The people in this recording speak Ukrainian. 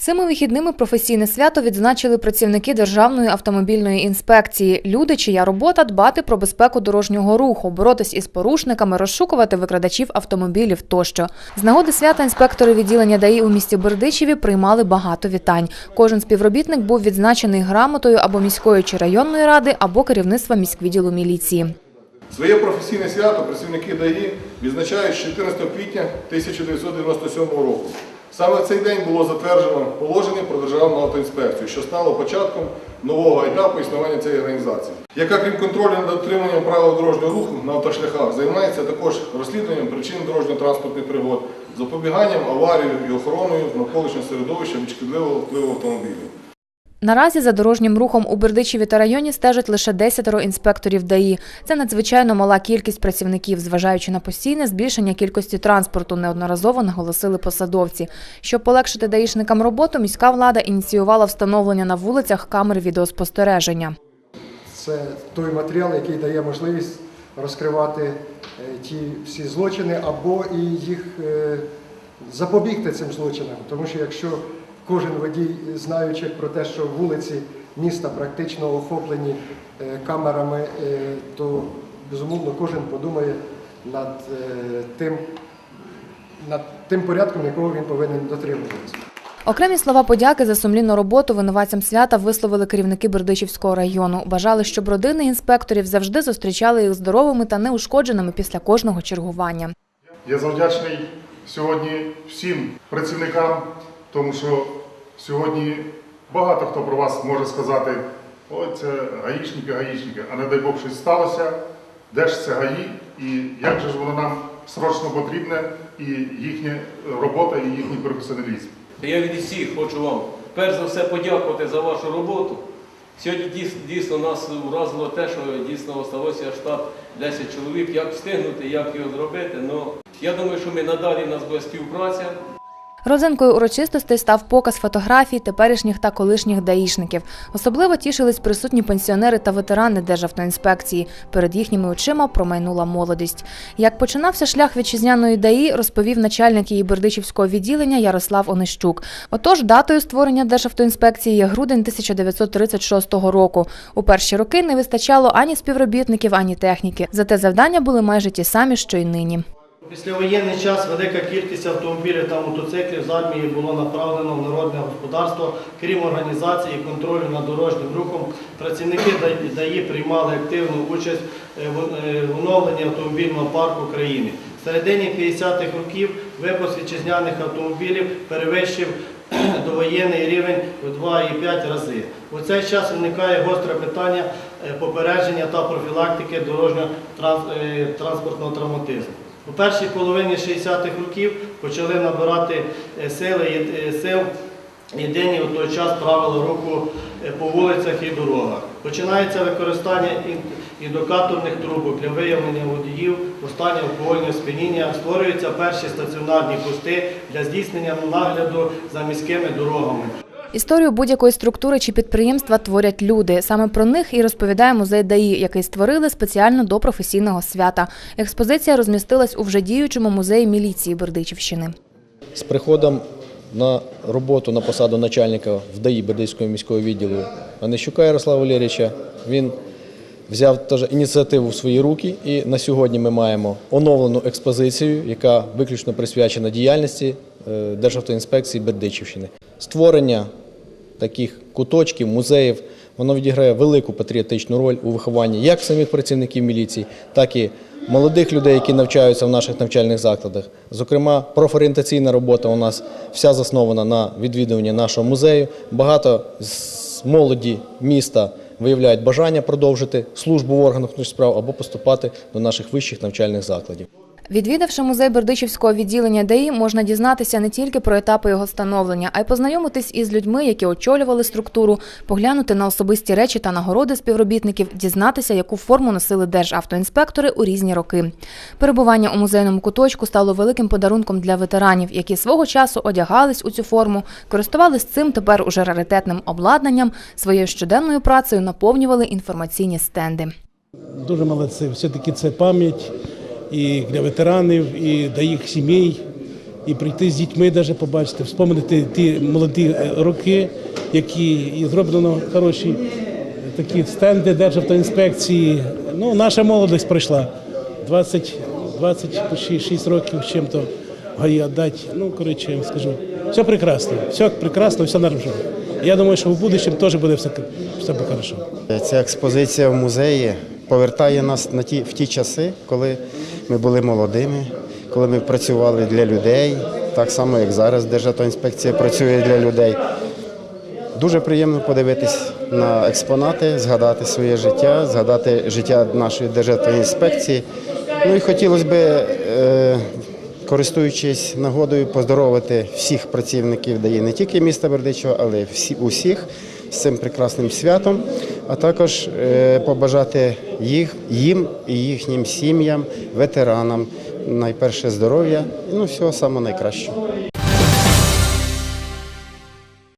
Цими вихідними професійне свято відзначили працівники Державної автомобільної інспекції. Люди, чия робота дбати про безпеку дорожнього руху, боротись із порушниками, розшукувати викрадачів автомобілів тощо. З нагоди свята інспектори відділення ДАІ у місті Бердичеві приймали багато вітань. Кожен співробітник був відзначений грамотою або міської чи районної ради, або керівництва міськвідділу міліції. Своє професійне свято працівники ДАІ відзначають з 14 квітня 1997 року. Саме в цей день було затверджено положення про державну автоінспекцію, що стало початком нового етапу існування цієї організації, яка, крім контролю над дотриманням правил дорожнього руху на автошляхах, займається також розслідуванням причин дорожньо-транспортних пригод, запобіганням аварії і охороною навколишнього середовища від шкідливого впливу автомобілів. Наразі за дорожнім рухом у Бердичеві та районі стежать лише десятеро інспекторів ДАІ. Це надзвичайно мала кількість працівників, зважаючи на постійне збільшення кількості транспорту, неодноразово наголосили посадовці. Щоб полегшити даїшникам роботу, міська влада ініціювала встановлення на вулицях камер відеоспостереження. Це той матеріал, який дає можливість розкривати е, ті всі злочини або і їх е, запобігти цим злочинам. Тому що якщо кожен водій, знаючи про те, що вулиці міста практично охоплені е, камерами, е, то безумовно кожен подумає над е, тим, над тим порядком, якого він повинен дотримуватися. Окремі слова подяки за сумлінну роботу винуватцям свята висловили керівники Бердичівського району. Бажали, щоб родини інспекторів завжди зустрічали їх здоровими та неушкодженими після кожного чергування. Я завдячний сьогодні всім працівникам, тому що сьогодні багато хто про вас може сказати, ой, це гаїшники, гаїшники, а не дай Бог щось сталося, де ж це гаї і як же ж воно нам срочно потрібне, і їхня робота, і їхній професіоналізм. Я від всіх хочу вам перш за все подякувати за вашу роботу. Сьогодні дійсно, нас вразило те, що дійсно залишилося штат 10 чоловік. Як встигнути, як його зробити. Ну, я думаю, що ми надалі в нас буде співпраця. Родзинкою урочистостей став показ фотографій теперішніх та колишніх даїшників. Особливо тішились присутні пенсіонери та ветерани Державтоінспекції. Перед їхніми очима промайнула молодість. Як починався шлях вітчизняної ДАІ, розповів начальник її Бердичівського відділення Ярослав Онищук. Отож, датою створення Державтоінспекції є грудень 1936 року. У перші роки не вистачало ані співробітників, ані техніки. Зате завдання були майже ті самі, що й нині. Післявоєнний час велика кількість автомобілів та мотоциклів з армії було направлено в народне господарство. Крім організації контролю над дорожнім рухом, працівники ДАІ приймали активну участь е, в е, оновленні автомобільного парку країни. В середині 50-х років випуск вітчизняних автомобілів перевищив довоєнний рівень в 2,5 рази. У цей час виникає гостре питання е, попередження та профілактики дорожньо-транспортного травматизму. У першій половині 60-х років почали набирати е, сили, е, сил єдині у той час правила руху е, по вулицях і дорогах. Починається використання ін- індикаторних трубок для виявлення водіїв у стані алкогольного сп'яніння. Створюються перші стаціонарні пости для здійснення нагляду за міськими дорогами. Історію будь-якої структури чи підприємства творять люди. Саме про них і розповідає музей ДАІ, який створили спеціально до професійного свята. Експозиція розмістилась у вже діючому музеї міліції Бердичівщини. З приходом на роботу на посаду начальника в ДАІ Бердичського міського відділу Анищука Ярослава Валерійовича він взяв теж ініціативу в свої руки. І на сьогодні ми маємо оновлену експозицію, яка виключно присвячена діяльності е, Державтоінспекції Бердичівщини. Створення таких куточків, музеїв, воно відіграє велику патріотичну роль у вихованні як самих працівників міліції, так і молодих людей, які навчаються в наших навчальних закладах. Зокрема, профорієнтаційна робота у нас вся заснована на відвідуванні нашого музею. Багато з молоді міста виявляють бажання продовжити службу в органах внутрішніх справ або поступати до наших вищих навчальних закладів. Відвідавши музей Бердичівського відділення ДАІ, можна дізнатися не тільки про етапи його становлення, а й познайомитись із людьми, які очолювали структуру, поглянути на особисті речі та нагороди співробітників, дізнатися, яку форму носили державтоінспектори у різні роки. Перебування у музейному куточку стало великим подарунком для ветеранів, які свого часу одягались у цю форму, користувались цим тепер уже раритетним обладнанням, своєю щоденною працею наповнювали інформаційні стенди. Дуже молодці. Все-таки це пам'ять і для ветеранів, і для їх сімей, і прийти з дітьми, навіть побачити, вспомнити ті молоді е, роки, які і зроблено хороші такі стенди Державтоінспекції. Ну, наша молодість пройшла 20, 26 років чим-то віддати. Ну, коротше, я скажу, все прекрасно, все прекрасно, все нормально. Я думаю, що в будущем теж буде все, все буде. Ця експозиція в музеї повертає нас на ті, в ті часи, коли ми були молодими, коли ми працювали для людей, так само, як зараз Державна інспекція працює для людей. Дуже приємно подивитись на експонати, згадати своє життя, згадати життя нашої державної інспекції. Ну і хотілося б, е, користуючись нагодою, поздоровити всіх працівників ДАІ, не тільки міста Бердичева, але й усіх з цим прекрасним святом, а також е, побажати їх, їм і їхнім сім'ям, ветеранам найперше здоров'я, ну всього самого найкращого.